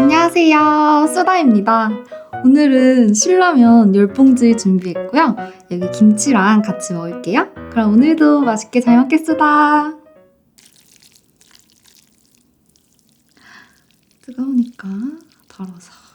안녕하세요. 수다입니다. 오늘은 신라면 10봉지 준비했고요. 여기 김치랑 같이 먹을게요. 그럼 오늘도 맛있게 잘 먹겠습니다. 뜨거우니까 덜어서.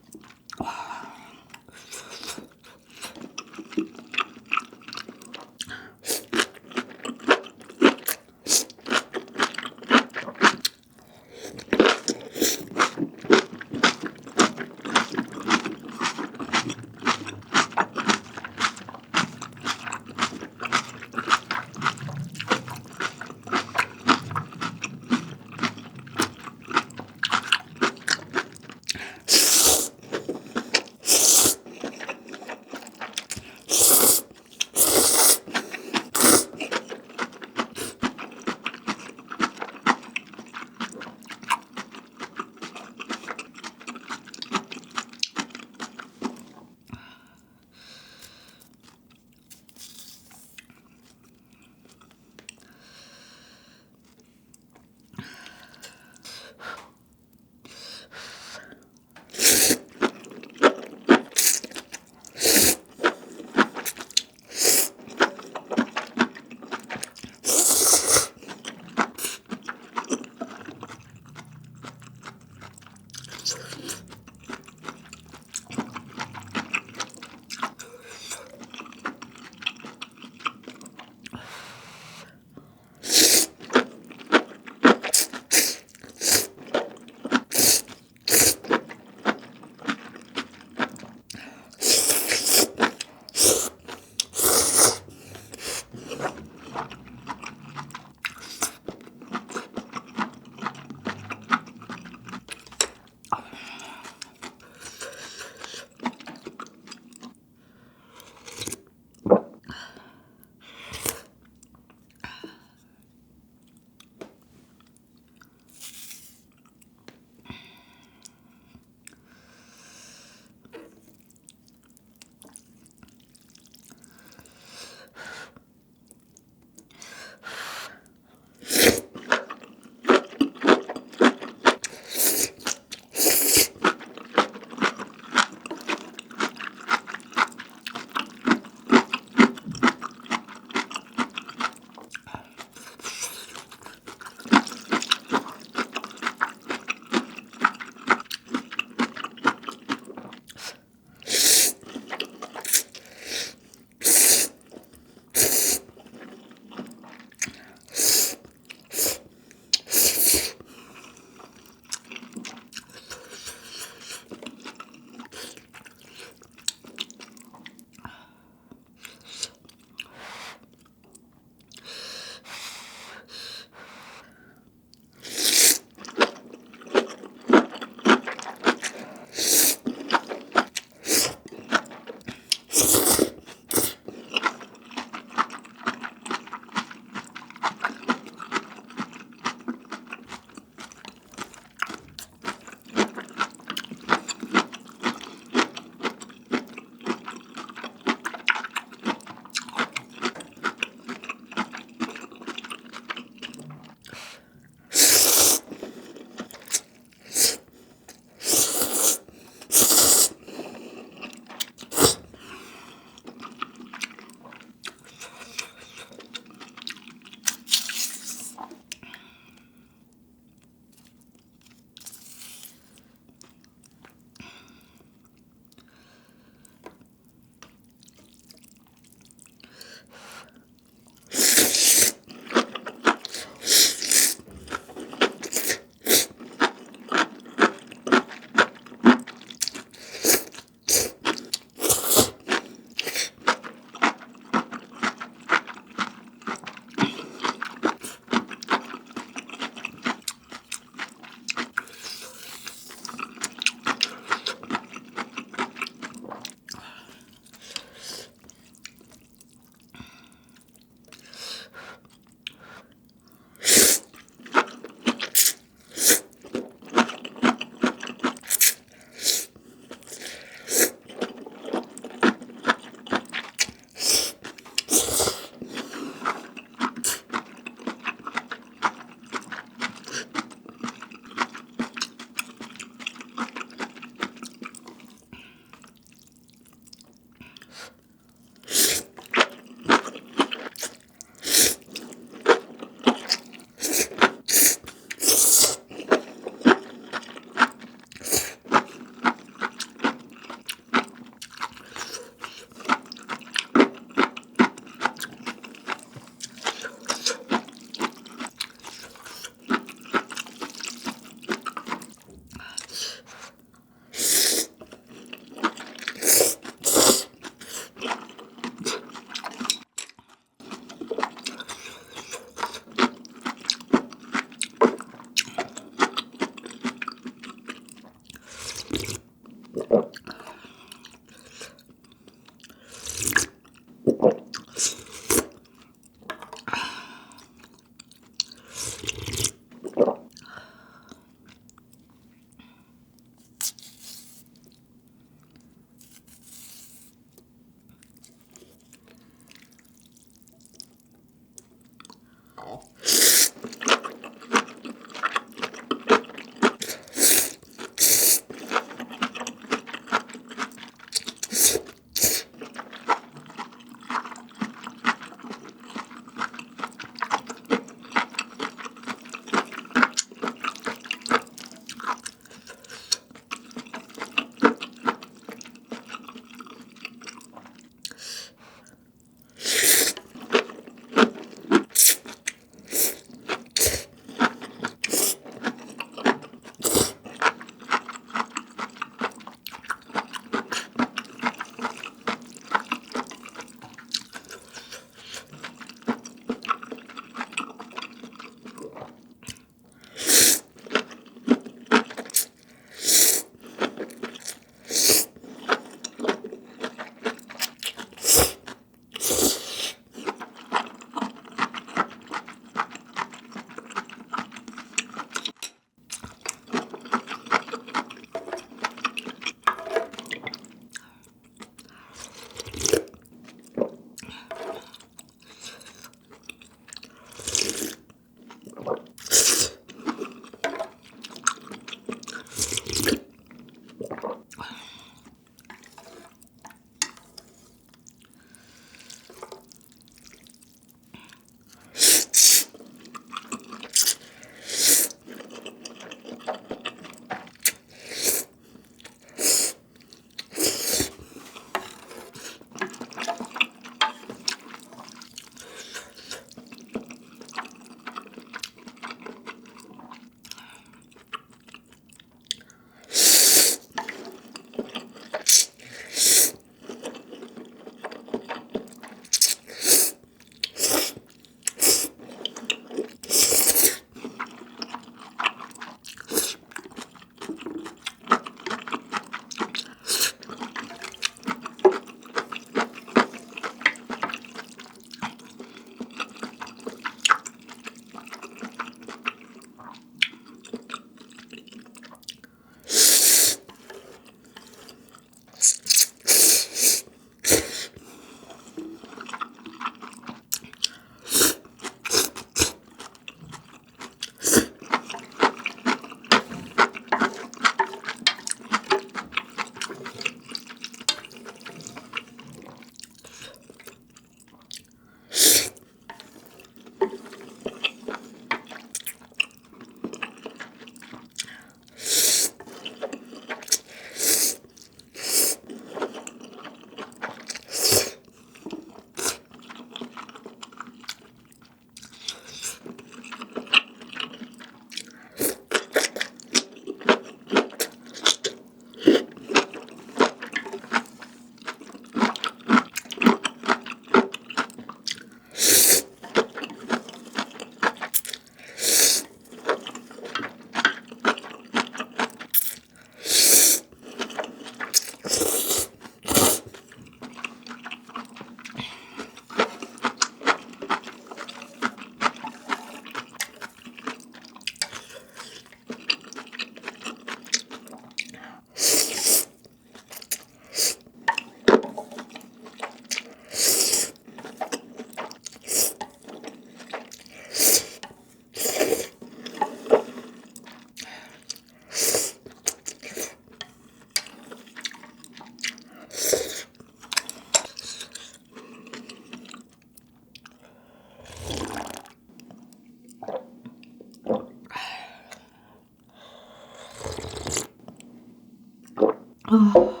啊、哦。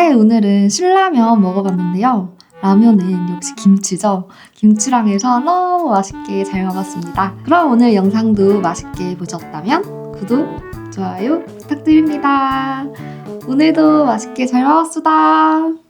네, 오늘은 신라면 먹어봤는데요. 라면은 역시 김치죠. 김치랑 해서 너무 맛있게 잘 먹었습니다. 그럼 오늘 영상도 맛있게 보셨다면 구독, 좋아요 부탁드립니다. 오늘도 맛있게 잘 먹었습니다.